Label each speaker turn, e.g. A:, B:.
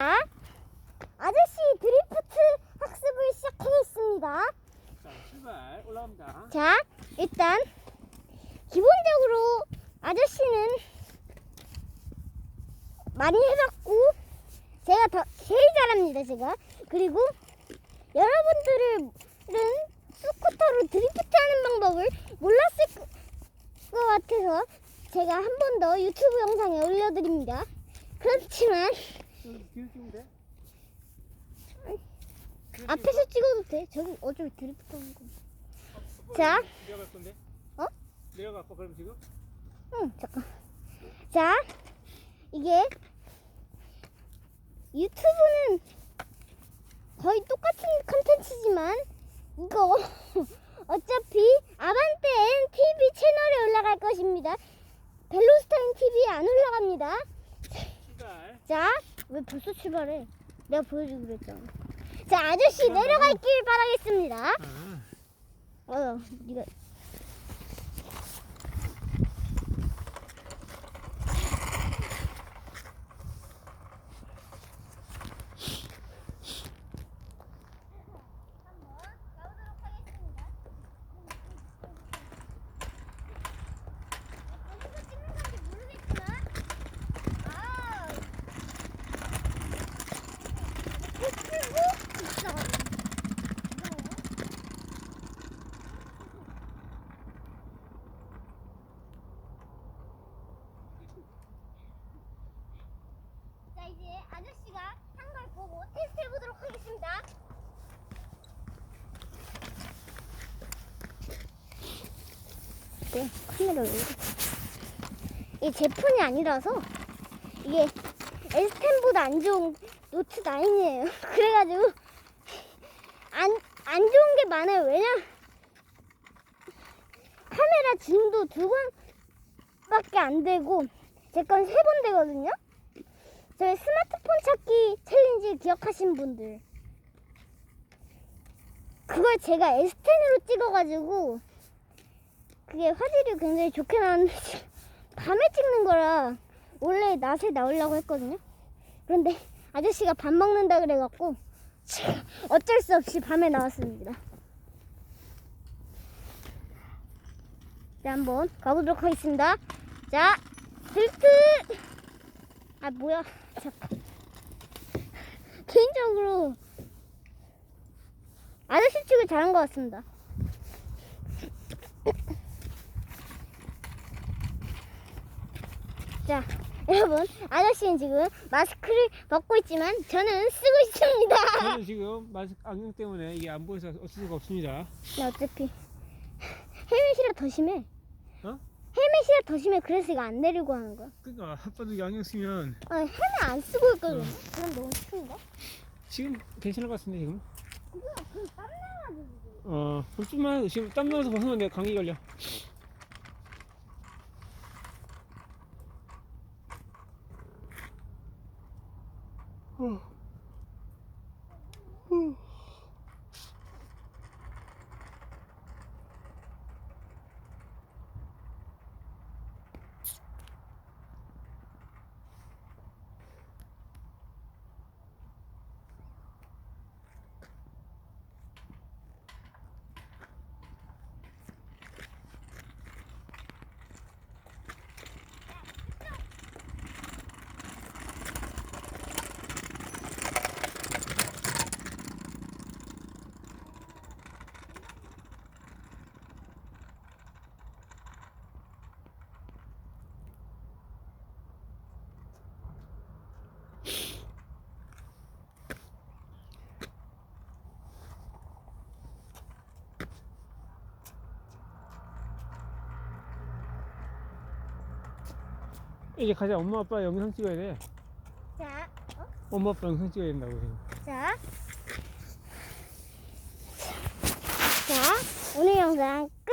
A: 자, 아저씨 드리프트 학습을 시작하겠습니다.
B: 자, 출발 올라갑니다.
A: 자, 일단 기본적으로 아저씨는 많이 해봤고 제가 더 제일 잘합니다. 제가 그리고 여러분들은 스쿠터로 드리프트 하는 방법을 몰랐을 거- 것 같아서 제가 한 번 더 유튜브 영상에 올려드립니다. 그렇지만
B: 여기 뒤로 찍으면 돼?
A: 앞에서 찍어도 돼. 저기 어차피 드리프트 하는 거. 자.
B: 내려갈 건데?
A: 어?
B: 내려갈 거 그럼 지금?
A: 응, 잠깐. 자, 이게 유튜브는 거의 똑같은 컨텐츠지만 이거 어차피 아반떼 TV 채널에 올라갈 것입니다. 벨로스타인 TV에 안 올라갑니다. 왜 벌써 출발해? 내가 보여주기로 그랬잖아. 자, 아저씨 내려갈 길 바라겠습니다.
B: 아,
A: 어, 이거 자 이제 아저씨가 한 걸 보고 테스트 해보도록 하겠습니다. 네, 카메라 왜 이래? 이게 제 폰이 아니라서 이게 S10보다 안 좋은 노트 9이에요. 그래가지고 안, 안 좋은 게 많아요. 왜냐? 카메라 줌도 두 번밖에 안 되고 제 건 세 번 되거든요. 저희 스마트폰 찾기 챌린지 기억하신 분들 그걸 제가 S10으로 찍어가지고 그게 화질이 굉장히 좋게 나왔는데 밤에 찍는 거라 원래 낮에 나오려고 했거든요. 그런데 아저씨가 밥 먹는다 그래갖고 어쩔 수 없이 밤에 나왔습니다. 자 한번 가보도록 하겠습니다. 자 드리프트 아 뭐야. 잠깐. 개인적으로 아저씨 측을 잘한 것 같습니다 자 여러분 아저씨는 지금 마스크를 벗고 있지만 저는 쓰고 있습니다
B: 저는 지금 마스크 안경 때문에 이게 안 보여서 어쩔 수가 없습니다.
A: 나 어차피 헬멧이라 더 심해
B: 어?
A: 헬멧이라 더 심해 그래서 이거 안 내리고 하는 거야
B: 그러니까 아빠도 이 안경 쓰면
A: 아 헬멧 안 쓰고 있거든 그럼 너무 추운가?
B: 지금 괜찮을 것 같은데 지금?
A: 뭐야 그땀 나가지고
B: 어, 볼줄만 지금 땀 나서 벗으면 내가 감기 걸려. 어. 이제 가자. 엄마 아빠 영상 찍어야 돼.
A: 자, 어?
B: 엄마 아빠 영상 찍어야 된다고 지금.
A: 자. 자, 오늘 영상 끝!